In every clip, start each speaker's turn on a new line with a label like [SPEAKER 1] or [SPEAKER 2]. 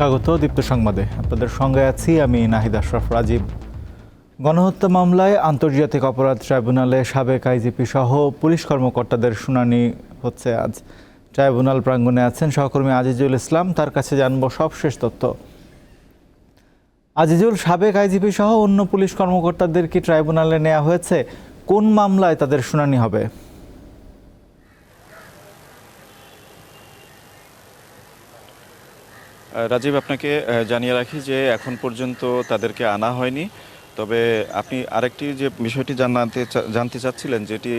[SPEAKER 1] স্বাগত দীপ্ত সংবাদে। আপনাদের সঙ্গে আছি আমি নাহিদ আশরাফ রাজীব। গণহত্যা মামলায় আন্তর্জাতিক অপরাধ ট্রাইব্যুনালে সাবেক আইজিপি সহ পুলিশ কর্মকর্তাদের শুনানি হচ্ছে আজ। ট্রাইব্যুনাল প্রাঙ্গণে আছেন সহকর্মী আজিজুল ইসলাম, তার কাছে জানব সবশেষ তথ্য। আজিজুল, সাবেক আইজিপি সহ অন্য পুলিশ কর্মকর্তাদের কি ট্রাইব্যুনালে নেওয়া হয়েছে? কোন মামলায় তাদের শুনানি হবে?
[SPEAKER 2] রাজীব, আপনাকে জানিয়ে রাখি যে এখন পর্যন্ত তাদেরকে আনা হয়নি। তবে আপনি আরেকটি যে বিষয়টি জানাতে জানতে চাচ্ছিলেন, যেটি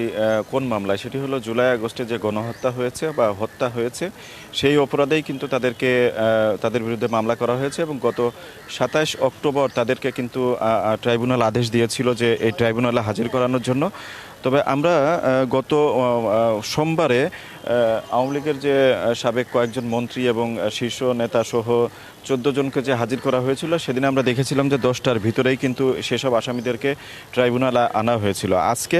[SPEAKER 2] কোন মামলায়, সেটি হলো জুলাই আগস্টে যে গণহত্যা হয়েছে বা হত্যা হয়েছে, সেই অপরাধেই কিন্তু তাদেরকে তাদের বিরুদ্ধে মামলা করা হয়েছে এবং গত সাতাশ অক্টোবর তাদেরকে কিন্তু ট্রাইব্যুনাল আদেশ দিয়েছিল যে এই ট্রাইব্যুনালে হাজির করানোর জন্য। তবে আমরা গত সোমবারে আওয়ামী লীগের যে সাবেক কয়েকজন মন্ত্রী এবং শীর্ষ নেতা সহ চোদ্দ জনকে যে হাজির করা হয়েছিল, সেদিন আমরা দেখেছিলাম যে দশটার ভিতরেই কিন্তু সেসব আসামিদেরকে ট্রাইব্যুনালে আনা হয়েছিল। আজকে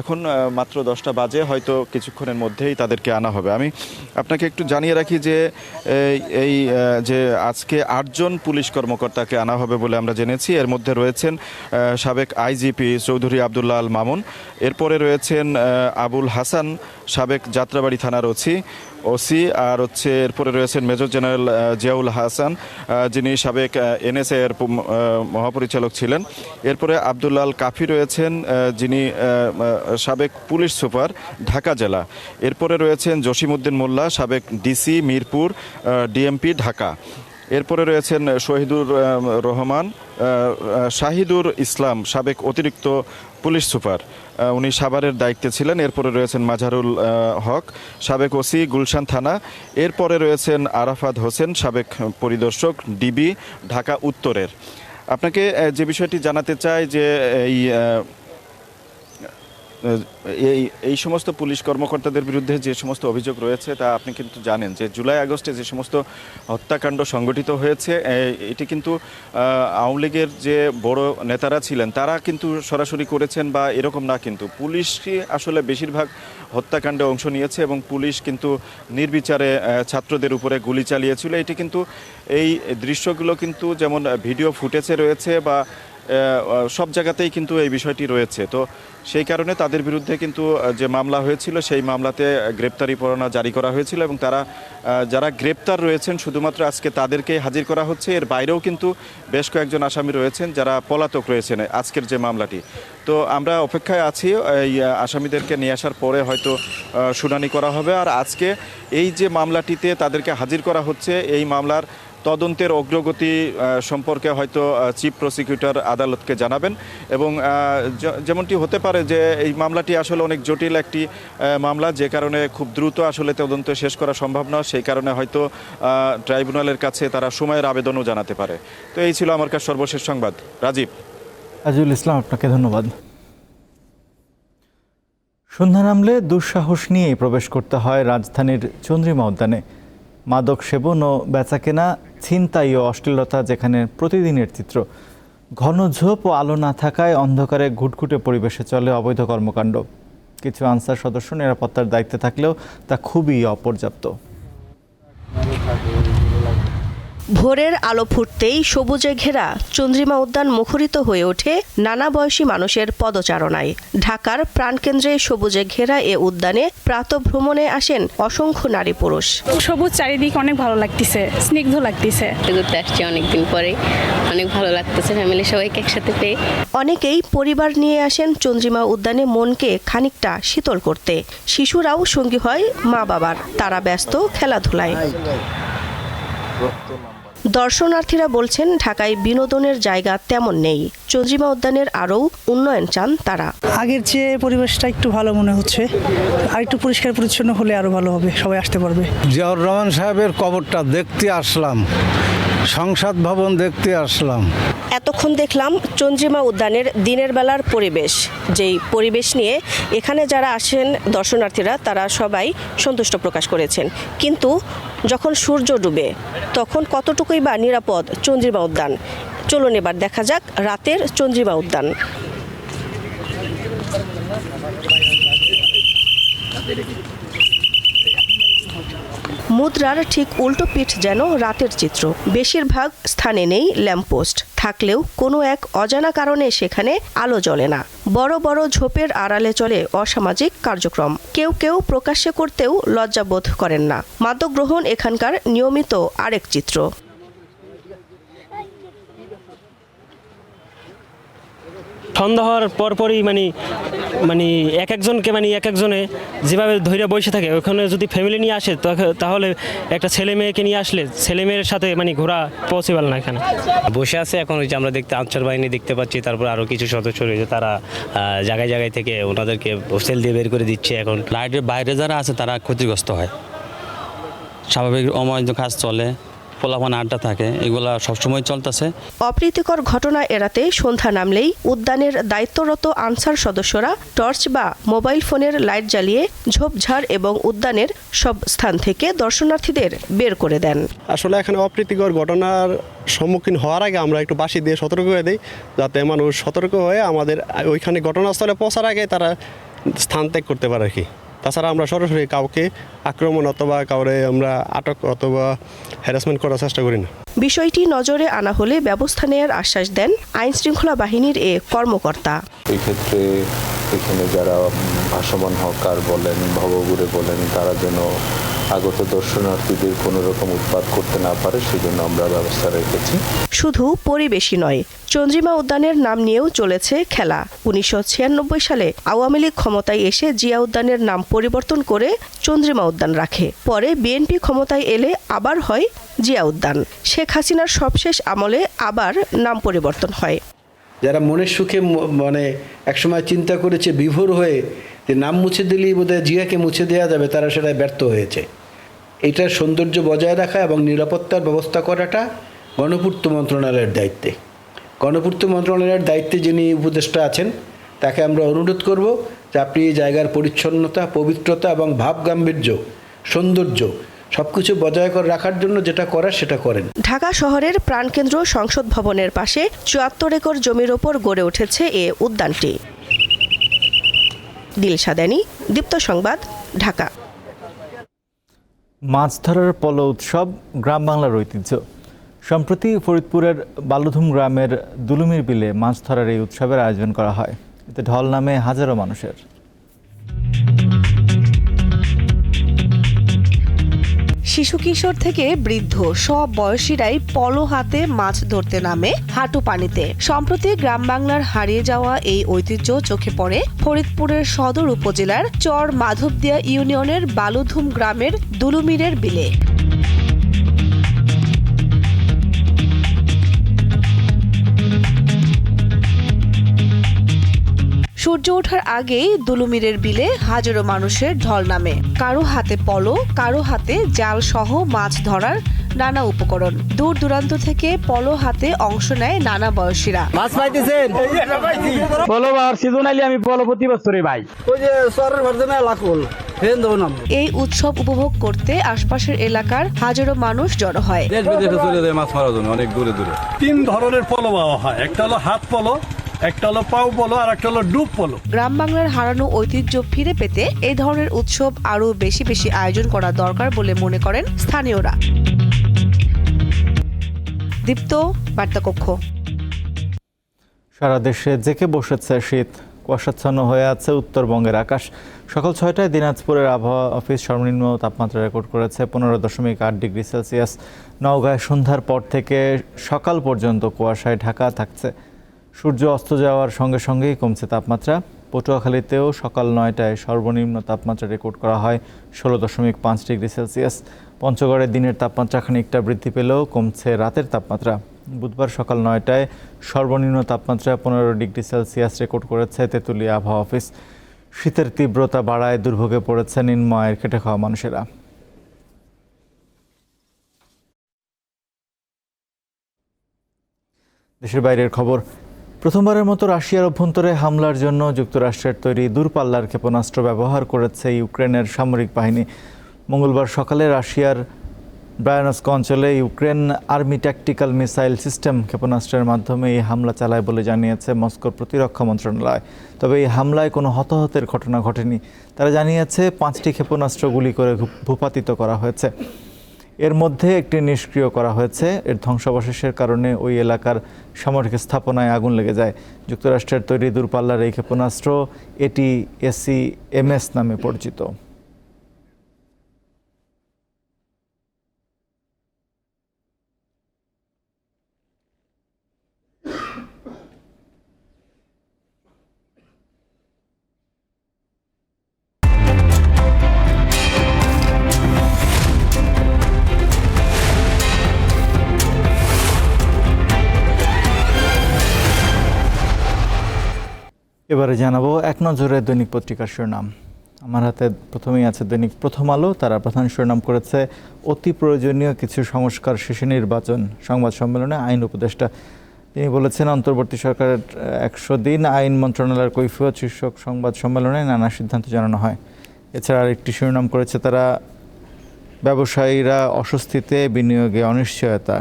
[SPEAKER 2] এখন মাত্র দশটা বাজে, হয়তো কিছুক্ষণের মধ্যেই তাদেরকে আনা হবে। আমি আপনাকে একটু জানিয়ে রাখি যে, এই যে আজকে আটজন পুলিশ কর্মকর্তাকে আনা হবে বলে আমরা জেনেছি। এর মধ্যে রয়েছেন সাবেক আইজিপি চৌধুরী আবদুল্লাহ আল মামুন এরপরে রয়েছেন আবুল হাসান, সাবেক যাত্রাবাড়ি থানার ওসি ওসি, আর হচ্ছে এরপরে রয়েছেন মেজর জেনারেল জিয়াউল হাসান যিনি সাবেক এনএসএ এর মহাপরিচালক ছিলেন। এরপরে আবদুল্লাল কাফি রয়েছেন যিনি সাবেক পুলিশ সুপার, ঢাকা জেলা। এরপরে রয়েছেন জসিমউদ্দিন মোল্লা, সাবেক ডিসি, মিরপুর ডিএমপি, ঢাকা। এরপরে রয়েছেন শহীদুর রহমান শাহিদুর ইসলাম, সাবেক অতিরিক্ত পুলিশ সুপার। উনি সাভারের দায়িত্বে ছিলেন। এরপরে রয়েছেন মাঝারুল হক, সাবেক ওসি গুলশান থানা। এরপরে রয়েছেন আরাফাত হোসেন, সাবেক পরিদর্শক, ডিবি, ঢাকা উত্তরের। আপনাকে যে বিষয়টি জানাতে চাই যে এই এই এই সমস্ত পুলিশ কর্মকর্তাদের বিরুদ্ধে যে সমস্ত অভিযোগ রয়েছে, তা আপনি কিন্তু জানেন যে জুলাই আগস্টে যে সমস্ত হত্যাকাণ্ড সংগঠিত হয়েছে এটি কিন্তু আওয়ামী লীগের যে বড় নেতারা ছিলেন, তারা কিন্তু সরাসরি করেছেন বা এরকম না কিন্তু। পুলিশই আসলে বেশিরভাগ হত্যাকাণ্ডে অংশ নিয়েছে এবং পুলিশ কিন্তু নির্বিচারে ছাত্রদের উপরে গুলি চালিয়েছিল। এটি কিন্তু, এই দৃশ্যগুলো কিন্তু যেমন ভিডিও ফুটেজে রয়েছে বা সব জায়গাতেই কিন্তু এই বিষয়টি রয়েছে। তো সেই কারণে তাদের বিরুদ্ধে কিন্তু যে মামলা হয়েছিল, সেই মামলাতে গ্রেপ্তারি পরোয়ানা জারি করা হয়েছিল এবং তারা যারা গ্রেপ্তার রয়েছেন, শুধুমাত্র আজকে তাদেরকে হাজির করা হচ্ছে। এর বাইরেও কিন্তু বেশ কয়েকজন আসামি রয়েছেন যারা পলাতক রয়েছেন আজকের যে মামলাটি। তো আমরা অপেক্ষায় আছি, এই আসামিদেরকে নিয়ে আসার পরে হয়তো শুনানি করা হবে। আর আজকে এই যে মামলাটিতে তাদেরকে হাজির করা হচ্ছে, এই মামলার তদন্তের অগ্রগতি সম্পর্কে হয়তো চিফ প্রসিকিউটর আদালতকে জানাবেন। এবং যেমনটি হতে পারে যে, এই মামলাটি আসলে অনেক জটিল একটি মামলা, যে কারণে খুব দ্রুত আসলে তদন্ত শেষ করা সম্ভব নয়। সেই কারণে হয়তো ট্রাইব্যুনালের কাছে তারা সময়ের আবেদনও জানাতে পারে। তো এই ছিল আমার কাছে সর্বশেষ সংবাদ। রাজীব।
[SPEAKER 1] আজিজুল ইসলাম, আপনাকে ধন্যবাদ। সন্ধ্যা নামলে দুঃসাহস নিয়েই প্রবেশ করতে হয় রাজধানীর চন্দ্রিমা উদ্যানে। মাদক সেবন ও বেচাকেনা, ছিনতাই ও অশ্লীলতা যেখানে প্রতিদিনের চিত্র। ঘন ঝোপ ও আলো না থাকায় অন্ধকারে ঘুটঘুটে পরিবেশে চলে অবৈধ কর্মকাণ্ড। কিছু আনসার সদস্য নিরাপত্তার দায়িত্বে থাকলেও তা খুবই অপর্যাপ্ত।
[SPEAKER 3] ভোরের আলো ফুটতেই সবুজে ঘেরা চন্দ্রিমা উদ্যান মুখরিত হয়ে ওঠে নানা বয়সী মানুষের পদচারণায়। ঢাকার প্রাণকেন্দ্রে সবুজে ঘেরা এ উদ্যানে প্রাত ভ্রমণে আসেন অসংখ্য নারী পুরুষ।
[SPEAKER 4] সবুজ চারিদিক অনেক ভালো লাগতেছে স্নিগ্ধ লাগতেছে।
[SPEAKER 5] ঘুরতে আসছি অনেকদিন পরে অনেক ভালো লাগতেছে ফ্যামিলি সবাইকে একসাথে পেয়ে।
[SPEAKER 3] অনেকেই পরিবার নিয়ে আসেন চন্দ্রিমা উদ্যানে মনকে খানিকটা শীতল করতে। শিশুরাও সঙ্গী হয় মা বাবার তারা ব্যস্ত খেলাধুলায়। দর্শনার্থীরা বলছেন ঢাকায় বিনোদনের জায়গা তেমন নেই। চন্দ্রিমা উদ্যানের আরও উন্নয়ন চান তারা।
[SPEAKER 6] আগের চেয়ে পরিবেশটা একটু ভালো মনে হচ্ছে। আর একটু পরিষ্কার পরিচ্ছন্ন হলে আরও ভালো হবে সবাই আসতে পারবে।
[SPEAKER 7] জিয়াউর রহমান সাহেবের কবরটা দেখতে আসলাম। সংসদ ভবন দেখতে আসলাম।
[SPEAKER 3] এতক্ষণ দেখলাম চন্দ্রিমা উদ্যানের দিনের বেলার পরিবেশ। যেই পরিবেশ নিয়ে এখানে যারা আসেন দর্শনার্থীরা, তারা সবাই সন্তুষ্ট প্রকাশ করেছেন। কিন্তু যখন সূর্য ডুবে, তখন কতটুকুই বা নিরাপদ চন্দ্রিমা উদ্যান? চলুন এবার দেখা যাক রাতের চন্দ্রিমা উদ্যান। মুদ্রার ঠিক উল্টো পিঠ যেন রাতের চিত্র। বেশিরভাগ স্থানে নেই ল্যাম্পপোস্ট। থাকলেও কোনো এক অজানা কারণে সেখানে আলো জ্বলে না। বড় বড় ঝোপের আড়ালে চলে অসামাজিক কার্যক্রম। কেউ কেউ প্রকাশ্যে করতেও লজ্জাবোধ করেন না। মাদক গ্রহণ এখানকার নিয়মিত আরেক চিত্র।
[SPEAKER 8] সন্ধ্যা হওয়ার পরপরই মানে মানে এক একজনকে মানে এক একজনে যেভাবে ধৈর্য বসে থাকে ওখানে যদি ফ্যামিলি নিয়ে আসে তাহলে একটা ছেলে মেয়েকে নিয়ে আসলে ছেলে মেয়ের সাথে মানে ঘোরা পসিবল না এখানে।
[SPEAKER 9] বসে আছে এখন ওই যে আমরা দেখতে আনসার বাহিনী দেখতে পাচ্ছি তারপর আরও কিছু সদস্য রয়েছে তারা জায়গায় জায়গায় থেকে ওনাদেরকে হোস্টেল দিয়ে বের করে দিচ্ছে এখন।
[SPEAKER 10] লাইটের বাইরে যারা আছে তারা ক্ষতিগ্রস্ত হয়। স্বাভাবিক অমান্য কাজ চলে। পোলাপান আড্ডা থাকে এগুলা সবসময় চলতেছে।
[SPEAKER 3] অপ্রীতিকর ঘটনা এড়াতে সন্ধ্যা নামলেই উদ্যানের দায়িত্বরত আনসার সদস্যরা টর্চ বা মোবাইল ফোনের লাইট জ্বালিয়ে ঝোপঝাড় এবং উদ্যানের সব স্থান থেকে দর্শনার্থীদের বের করে দেন।
[SPEAKER 11] আসলে এখানে অপ্রীতিকর ঘটনার সম্মুখীন হওয়ার আগে আমরা একটু বাসি দিয়ে সতর্ক হয়ে দিই যাতে মানুষ সতর্ক হয়ে আমাদের ওইখানে ঘটনাস্থলে পৌঁছার আগে তারা স্থান ত্যাগ করতে পারে আর কি। তাছাড়া আমরা সরাসরি কাউকে আক্রমণ অথবা কাউরে আমরা আটক অথবা হ্যারাসমেন্ট করার চেষ্টা করি না।
[SPEAKER 3] বিষয়টি নজরে আনা হলে ব্যবস্থা নেয়ার আশ্বাস দেন আইন শৃঙ্খলা বাহিনীর এ কর্মকর্তা।
[SPEAKER 12] এক্ষেত্রে ক্ষেত্রে এখানে যারা ভাসমান হকার বলেন ভবগুরে বলেন তারা যেন আগত দর্শনার্থীদের কোনো রকম উৎপাত করতে না পারে সেজন্য আমরা ব্যবস্থা রেখেছি।
[SPEAKER 3] শুধু পরিবেশই নয় চন্দ্রিমা উদ্যানের নাম নিয়েও চলেছে খেলা। উনিশশো ছিয়ানব্বই সালে আওয়ামী লীগ ক্ষমতায় এসে জিয়া উদ্যানের নাম পরিবর্তন করে চন্দ্রিমা উদ্যান রাখে। পরে বিএনপি ক্ষমতায় এলে আবার হয় জিয়া উদ্যান। শেখ হাসিনার সবশেষ আমলে আবার নাম পরিবর্তন হয়।
[SPEAKER 13] যারা মনের সুখে মানে একসময় চিন্তা করেছে বিভোর হয়ে যে নাম মুছে দিলেই বোধহয় জিয়াকে মুছে দেওয়া যাবে তারা সেটা ব্যর্থ হয়েছে। এটার সৌন্দর্য বজায় রাখা এবং নিরাপত্তার ব্যবস্থা করাটা গণপূর্ত মন্ত্রণালয়ের দায়িত্বে। গণপূর্ত মন্ত্রণালয়ের দায়িত্বে যিনি উপদেষ্টা আছেন, তাকে আমরা অনুরোধ করব যে আপনি এই জায়গার পরিচ্ছন্নতা, পবিত্রতা এবং ভাব গাম্ভীর্য সৌন্দর্য সব কিছু বজায় করে রাখার জন্য যেটা করার সেটা করেন।
[SPEAKER 3] ঢাকা শহরের প্রাণকেন্দ্র সংসদ ভবনের পাশে চুয়াত্তর একর জমির ওপর গড়ে উঠেছে এ উদ্যানটি। দিলশাদানি দীপ্ত সংবাদ, ঢাকা।
[SPEAKER 1] মাছ ধরার পল উৎসব গ্রাম বাংলার ঐতিহ্য। সম্প্রতি ফরিদপুরের বালুধুম গ্রামের দুলুমির বিলে মাছ ধরার এই উৎসবের আয়োজন করা হয়। এতে ঢল নামে হাজারো মানুষের।
[SPEAKER 14] শিশু কিশোর থেকে বৃদ্ধ সব বয়সীরাই পলো হাতে মাছ ধরতে নামে হাঁটু পানিতে। সম্প্রতি গ্রাম বাংলার হারিয়ে যাওয়া এই ঐতিহ্য চোখে পড়ে ফরিদপুরের সদর উপজেলার চর মাধবদিয়া ইউনিয়নের বালুধুম গ্রামের দুলুমিরের বিলে। সূর্য ওঠার আগেই দুলুমিরের বিলে হাজারো মানুষের ঢল নামে। কারও হাতে পলো কারও হাতে জাল সহ মাছ ধরার নানা উপকরণ। দূর দূরান্ত থেকে পলো হাতে অংশ নেয় নানা বয়সীরা।
[SPEAKER 8] মাছ পাইতেছেন? পলো বার সিজন আইলে আমি পলো প্রতি বছরই ভাই
[SPEAKER 6] ওই যে সরের ভার্জনে লাকুল ফেন
[SPEAKER 14] এই উৎসব উপভোগ করতে আশপাশের এলাকার হাজারো মানুষ জড়ো হয়।
[SPEAKER 10] দেশ বিদেশে চলে যায় মাছ মারার জন্য অনেক দূরে দূরে।
[SPEAKER 11] তিন ধরনের পলো পাওয়া হয়। একটা হলো হাত পলো একটা হলো পাও পলো আর একটা হলো ডুব পলো
[SPEAKER 14] গ্রাম বাংলার হারানো ঐতিহ্য ফিরে পেতে এই ধরনের উৎসব আরও বেশি বেশি আয়োজন করা দরকার বলে মনে করেন স্থানীয়রা। দীপ্ত বার্তাকক্ষ।
[SPEAKER 1] সারা দেশে জেকে বসেছে শীত। কুয়াশাচ্ছন্ন হয়ে আছে উত্তরবঙ্গের আকাশ। সকাল ছয়টায় দিনাজপুরের আবহাওয়া অফিস সর্বনিম্ন তাপমাত্রা রেকর্ড করেছে পনেরো দশমিক আট ডিগ্রি সেলসিয়াস। নওগাঁয় সন্ধ্যার পর থেকে সকাল পর্যন্ত কুয়াশায় ঢাকা থাকছে সূর্য অস্ত যাওয়ার সঙ্গে সঙ্গেই কমছে তাপমাত্রা। পটুয়াখালীতেও সকাল নয়টায় সর্বনিম্ন তাপমাত্রা রেকর্ড করা হয় ষোলো দশমিক পাঁচ ডিগ্রি সেলসিয়াস। পঞ্চগড়ে দিনের তাপমাত্রা খানিকটা বৃদ্ধি পেলেও কমছে রাতের তাপমাত্রা। বুধবার সকাল নয়টায় সর্বনিম্ন তাপমাত্রা পনেরো ডিগ্রি সেলসিয়াস রেকর্ড করেছে তেঁতুলিয়া আবহাওয়া অফিস। শীতের তীব্রতা বাড়ায় দুর্ভোগে পড়েছে নিম্ন আয়ের খেটে খাওয়া মানুষেরা। দেশের বাইরের খবর প্রথমবারের মতো রাশিয়ার অভ্যন্তরে হামলার জন্য যুক্তরাষ্ট্রের তৈরি দূরপাল্লার ক্ষেপণাস্ত্র ব্যবহার করেছে ইউক্রেনের সামরিক বাহিনী। মঙ্গলবার সকালে রাশিয়ার ব্রায়ানস্ক অঞ্চলে Ukraine army tactical missile system ক্ষেপণাস্ত্রের মাধ্যমে এই হামলা চালায় বলে জানিয়েছে মস্কোর প্রতিরক্ষা মন্ত্রণালয়। তবে এই হামলায় কোনো হতাহতের ঘটনা ঘটেনি। তারা জানিয়েছে, পাঁচটি ক্ষেপণাস্ত্র গুলি করে ভূপাতিত করা হয়েছে। এর মধ্যে একটি নিষ্ক্রিয় করা হয়েছে। এর ধ্বংসাবশেষের কারণে ওই এলাকার সামরিক স্থাপনায় আগুন লেগে যায়। যুক্তরাষ্ট্রের তৈরি দূরপাল্লার এই ক্ষেপণাস্ত্র এটি এসি এমএস নামে পরিচিত। এবারে জানাব এক নজরে দৈনিক পত্রিকার শিরোনাম। আমার হাতে প্রথমেই আছে দৈনিক প্রথম আলো, তারা প্রধান শিরোনাম করেছে, অতি প্রয়োজনীয় কিছু সংস্কার শেষে নির্বাচন। সংবাদ সম্মেলনে আইন উপদেষ্টা তিনি বলেছেন, অন্তর্বর্তী সরকারের একশো দিন আইন মন্ত্রণালয়ের কৈফিয়ত শীর্ষক সংবাদ সম্মেলনে নানা সিদ্ধান্ত জানানো হয়। এছাড়া আরেকটি শিরোনাম করেছে তারা, ব্যবসায়ীরা অস্বস্তিতে বিনিয়োগে অনিশ্চয়তা।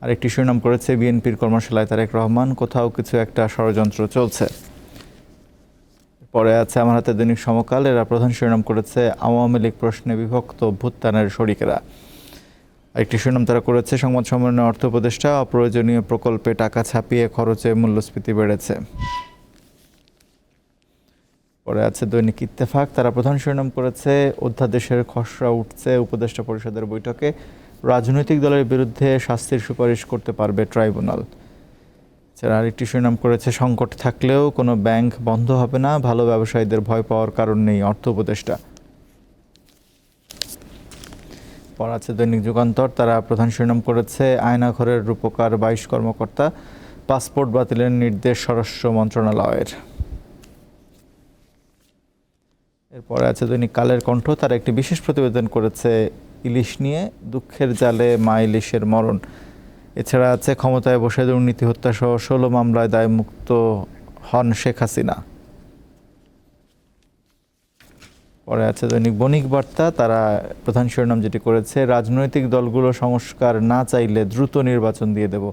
[SPEAKER 1] আরেকটি শিরোনাম করেছে বিএনপির কর্মশালায় তারেক রহমান। কোথাও কিছু একটা ষড়যন্ত্র চলছে। পরে আছে আমার হাতে দৈনিক সমকাল। এরা প্রধান শিরোনাম করেছে আওয়ামী লীগ প্রশ্নে বিভক্ত ভুত্তানের শরিকেরা। আরেকটি শিরোনাম তারা করেছে, সংবাদ সম্মেলনে অর্থ উপদেষ্টা, অপ্রয়োজনীয় প্রকল্পে টাকা ছাপিয়ে খরচে মূল্যস্ফীতি বেড়েছে। পরে আছে দৈনিক ইত্তেফাক। তারা প্রধান শিরোনাম করেছে, অধ্যাদেশের খসড়া উঠছে, উপদেষ্টা পরিষদের বৈঠকে। রাজনৈতিক দলের বিরুদ্ধে শাস্তির সুপারিশ করতে পারবে ট্রাইব্যুনাল। এছাড়া আরেকটি সুনাম করেছে, সংকট থাকলেও কোনো ব্যাংক বন্ধ হবে না। ভালো ব্যবসায়ীদের ভয় পাওয়ার কারণ নেই অর্থ উপদেষ্টা। পর আছে দৈনিক যুগান্তর। তারা প্রধান শিরোনাম করেছে আয়নাঘরের রূপকার বাইশ কর্মকর্তা। পাসপোর্ট বাতিলের নির্দেশ স্বরাষ্ট্র মন্ত্রণালয়ের। এরপরে আছে দৈনিক কালের কণ্ঠ। তারা একটি বিশেষ প্রতিবেদন করেছে ইলিশ নিয়ে, দুঃখের জালে মা ইলিশের মরণ। এছাড়া আছে ক্ষমতায় বসে দুর্নীতি হত্যা সহ ষোলো মামলায় দায়মুক্ত হন শেখ হাসিনা। পরে আছে দৈনিক বণিক বার্তা, তারা প্রধান শিরোনাম যেটি করেছে, রাজনৈতিক দলগুলো সংস্কার না চাইলে দ্রুত নির্বাচন দিয়ে দেব।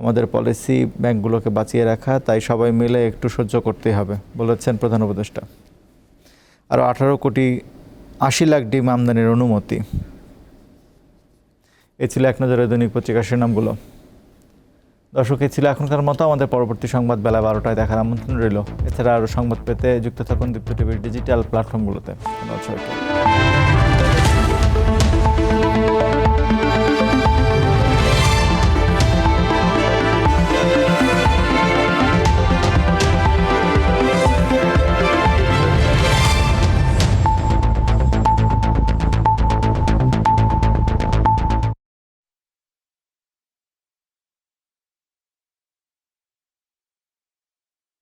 [SPEAKER 1] আমাদের পলিসি ব্যাংকগুলোকে বাঁচিয়ে রাখা, তাই সবাই মিলে একটু সহ্য করতেই হবে, বলেছেন প্রধান উপদেষ্টা। আরও আঠারো কোটি আশি লাখ ডিম আমদানির অনুমতি। এ ছিল এক নজরে দৈনিক পত্রিকার শিরোনামগুলো। দর্শক, এ ছিল এখনকার মতো। আমাদের পরবর্তী সংবাদ বেলা বারোটায় দেখার আমন্ত্রণ রইল। এছাড়া আরও সংবাদ পেতে যুক্ত থাকুন দীপ্ত টিভির ডিজিটাল প্ল্যাটফর্মগুলোতে। ধন্যবাদ সবাইকে।